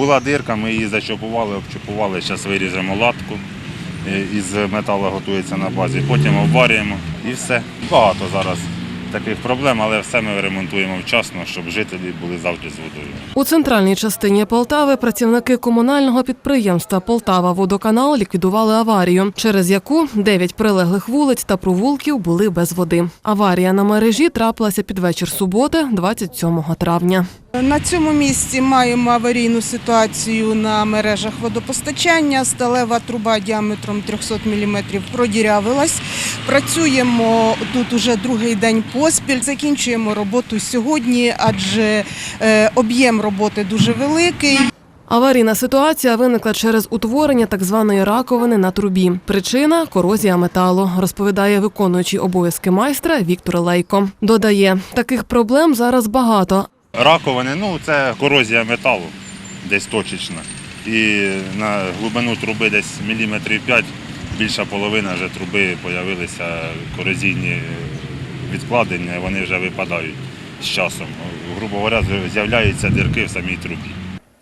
була дирка, ми її зачопували, обчопували, зараз виріжемо латку. е, Із металу готується на базі, потім обварюємо і все. Багато зараз таких проблем, але все ми ремонтуємо вчасно, щоб жителі були завжди з водою. У центральній частині Полтави працівники комунального підприємства Полтава Водоканал ліквідували аварію, через яку дев'ять прилеглих вулиць та провулків були без води. Аварія на мережі трапилася під вечір суботи, 27 травня. На цьому місці маємо аварійну ситуацію на мережах водопостачання. Сталева труба діаметром 300 мм продірявилась. Працюємо тут уже другий день поспіль. Закінчуємо роботу сьогодні, адже е, об'єм роботи дуже великий. Аварійна ситуація виникла через утворення так званої раковини на трубі. Причина корозія металу, розповідає виконуючий обов'язки майстра Віктор Лейко. Додає, таких проблем зараз багато, Раковини, ну це корозія металу, десь точечна. І на глибину труби десь міліметрів 5, більша половина вже труби з'явилися корозійні відкладення, вони вже випадають з часом. Грубо говоря, з'являються дірки в самій трубі.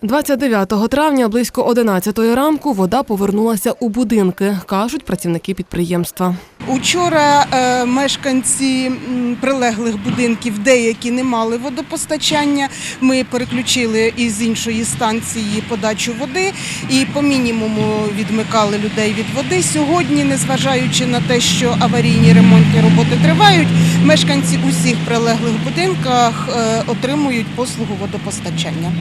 29 травня близько 11 ранку вода повернулася у будинки, кажуть працівники підприємства. Учора е, мешканці прилеглих будинків, деякі не мали водопостачання. Ми переключили із іншої станції подачу води і по мінімуму відмикали людей від води. Сьогодні, незважаючи на те, що аварійні ремонтні роботи тривають, мешканці усіх прилеглих будинках е, отримують послугу водопостачання.